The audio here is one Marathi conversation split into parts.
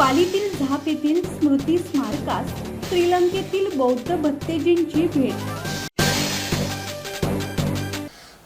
पालीतील येथील स्मृती स्मारकास श्रीलंकेतील बौद्ध भत्तेजींची भेट.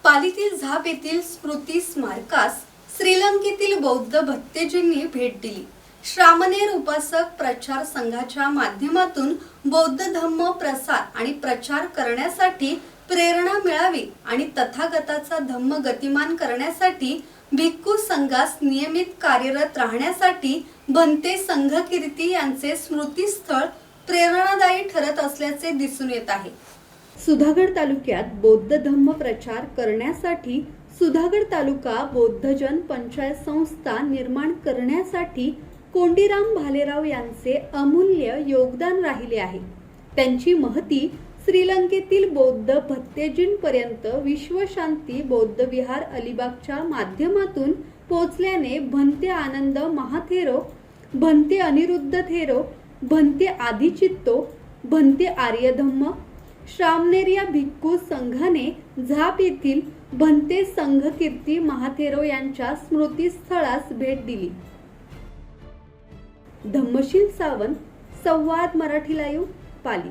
पालीतील झाप येथील स्मृती स्मारकास श्रीलंकेतील बौद्ध भत्तेजींनी भेट दिली. श्रामणेर उपासक प्रचार संघाच्या माध्यमातून बौद्ध धम्म प्रसार आणि प्रचार करण्यासाठी प्रेरणा मिळावी आणि तथागताचा धम्म गतिमान करण्यासाठी भिक्खू संघास नियमित कार्यरत राहण्यासाठी भंते संघकीर्ती यांचे स्मृतीस्थळ प्रेरणादायी ठरत असल्याचे दिसून येत आहे. सुधागड तालुक्यात बौद्ध धम्म प्रचार करण्यासाठी सुधागड तालुका बौद्धजन पंचायत संस्था निर्माण करण्यासाठी कोंडीराम भालेराव यांचे अमूल्य योगदान राहिले आहे. त्यांची महती श्रीलंकेतील बौद्ध भत्तेजींपर्यंत विश्वशांती बौद्ध विहार अलिबागच्या माध्यमातून पोचल्याने भंते आनंद महाथेरो भंते अनिरुद्ध थेरो भंते आदिचित्तो भंते आर्यधम्म श्रामनेर या भिक्खू संघाने झाप येथील भंते संघकीर्ती महाथेरो यांच्या स्मृतीस्थळास भेट दिली. धम्मशील सावंत संवाद मराठी लाईव्ह पाली.